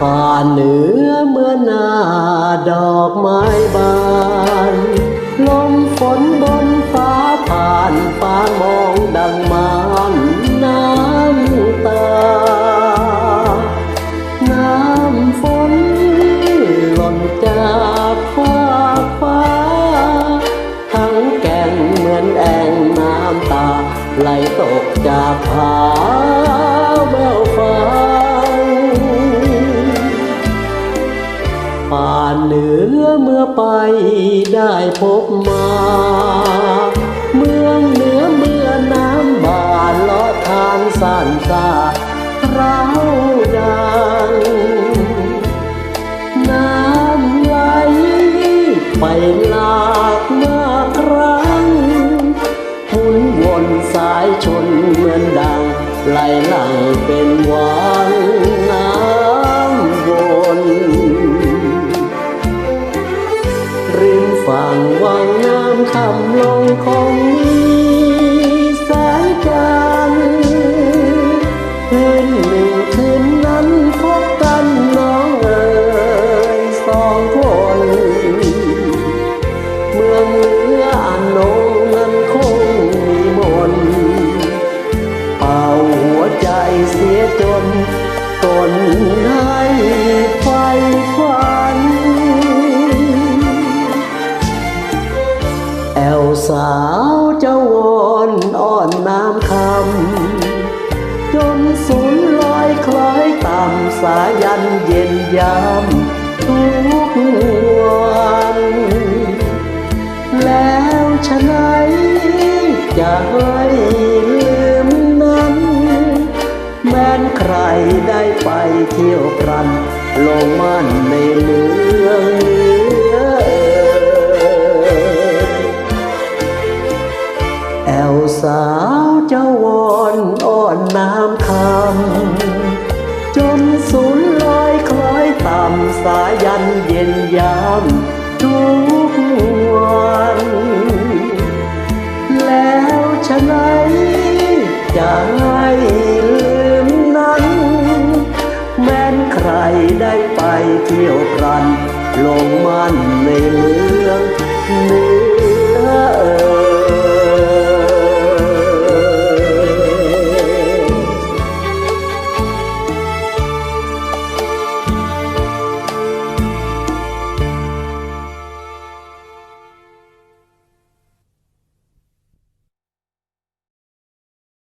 ป่าเหนือเมื่อหน้าดอกไม้บานลมฝนบนฟ้าผ่านฟ้ามองดังมานน้ำตา น้ำฝนหล่นจากฟ้าฟ้า ทั้งแก่งเหมือนแอ่งน้ำตา ไหลตกจากผา ไปได้พบมา เมืองเหนือเมื่อน้ำบานเลาะทางสันตาเราดังน้ำไหลไปหลากมากครั้งหุนวนสายชนเหมือนดังไหลหลังเป็นวัน วังน้ำคำลงคงมีสายจันทร์คืนหนึ่ง แอวสาวเจ้าวอนอ่อนน้ำคำจนสูญลอยคล้อยต่ำสายันเย็นยามทุกวันแล้วฉะไหนจะให้ลืมนั้น แม้นใครได้ไปเที่ยวพรันลงมันในเมือง สาวเจ้าวอนอ่อนน้ำคำจนสูญลอยคล้อยต่ำสายันเย็นยามทุกวันแล้วฉะไหนจะให้ลืมนั้น แม้นใครได้ไปเที่ยวพรันลงมันในเมืองเหนือเอ่